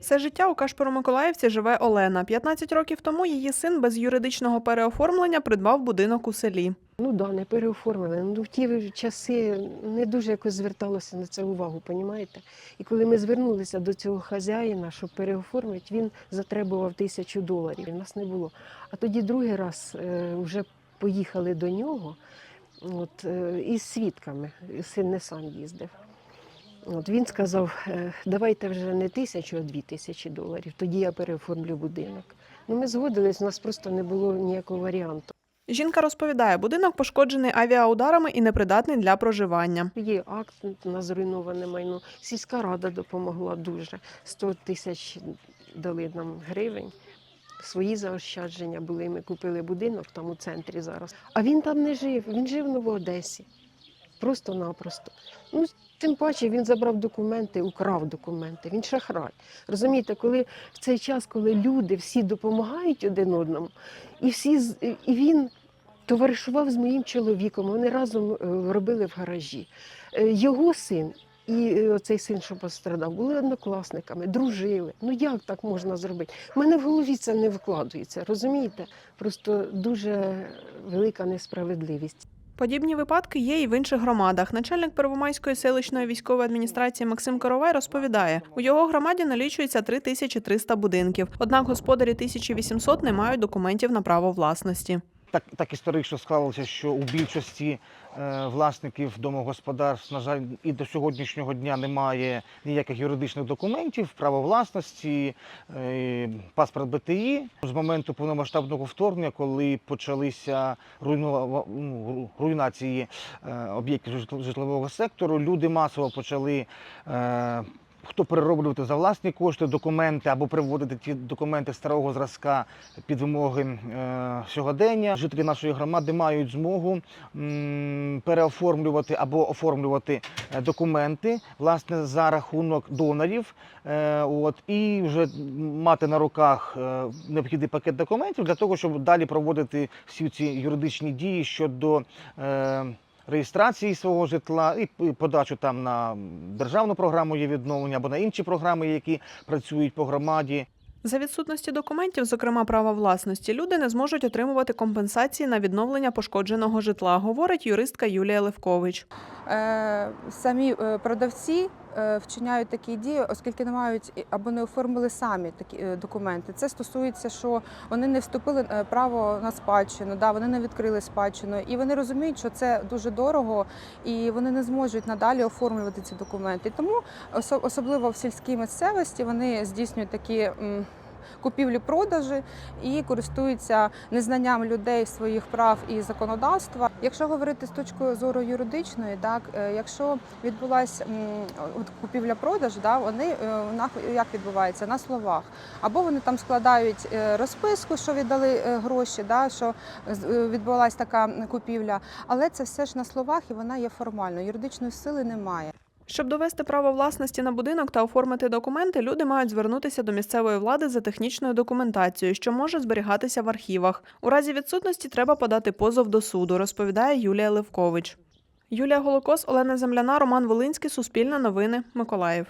Все життя у Кашпоро-Миколаївці живе Олена. 15 років тому її син без юридичного переоформлення придбав будинок у селі. Ну да, не переоформили. Ну, в ті часи не дуже якось зверталося на це увагу, понімаєте? І коли ми звернулися до цього хазяїна, щоб переоформити, він затребував тисячу доларів. Нас не було. А тоді другий раз е, вже поїхали до нього от, е, із свідками. Син не сам їздив. От він сказав, е, давайте вже не тисячу, а дві тисячі доларів. Тоді я переоформлю будинок. Ну, ми згодились, у нас просто не було ніякого варіанту. Жінка розповідає, будинок пошкоджений авіаударами і непридатний для проживання. Є акт на зруйноване майно. Сільська рада допомогла дуже. 100 тисяч дали нам гривень. Свої заощадження були. Ми купили будинок там у центрі зараз. А він там не жив. Він жив в Новоодесі. Просто-напросто. Ну, тим паче він забрав документи, украв документи. Він шахрай. Розумієте, коли в цей час, коли люди всі допомагають один одному, і всі і він товаришував з моїм чоловіком. Вони разом е, робили в гаражі. Е, Його син і е, цей син, що пострадав, були однокласниками, дружили. Ну як так можна зробити? У мене в голові це не вкладається, розумієте? Просто дуже велика несправедливість. Подібні випадки є і в інших громадах. Начальник Первомайської селищної військової адміністрації Максим Коровай розповідає, у його громаді налічується 3300 будинків. Однак господарі 1800 не мають документів на право власності. Так, так історично склалося, що у більшості е, власників домогосподарств, на жаль, і до сьогоднішнього дня немає ніяких юридичних документів, право власності, е, паспорт БТІ. З моменту повномасштабного вторгнення, коли почалися руйнува- ну, руйнації е, об'єктів житл- житлового сектору, люди масово почали. Е, Хто перероблювати за власні кошти документи або приводити ті документи старого зразка під вимоги е, сьогодення. Жителі нашої громади мають змогу м, переоформлювати або оформлювати е, документи власне за рахунок донорів. Е, от і вже мати на руках е, необхідний пакет документів для того, щоб далі проводити всі ці юридичні дії щодо. Е, Реєстрації свого житла і подачу там на державну програму є відновлення або на інші програми, які працюють по громаді. За відсутності документів, зокрема права власності, люди не зможуть отримувати компенсації на відновлення пошкодженого житла, говорить юристка Юлія Левкович. Е, самі е, продавці е, вчиняють такі дії, оскільки не мають або не оформили самі такі документи. Це стосується, що вони не вступили право на спадщину, да, вони не відкрили спадщину, і вони розуміють, що це дуже дорого, і вони не зможуть надалі оформлювати ці документи. Тому особливо в сільській місцевості вони здійснюють такі. Купівлі-продажі і користуються незнанням людей своїх прав і законодавства. Якщо говорити з точки зору юридичної, так е, якщо відбулася купівля-продаж, да, вони е, як відбувається на словах, або вони там складають е, розписку, що віддали гроші, да, що відбулася така купівля, але це все ж на словах і вона є формальною. Юридичної сили немає. Щоб довести право власності на будинок та оформити документи, люди мають звернутися до місцевої влади за технічною документацією, що може зберігатися в архівах. У разі відсутності треба подати позов до суду, розповідає Юлія Левкович. Юлія Голокос, Олена Земляна, Роман Волинський, Суспільне новини, Миколаїв.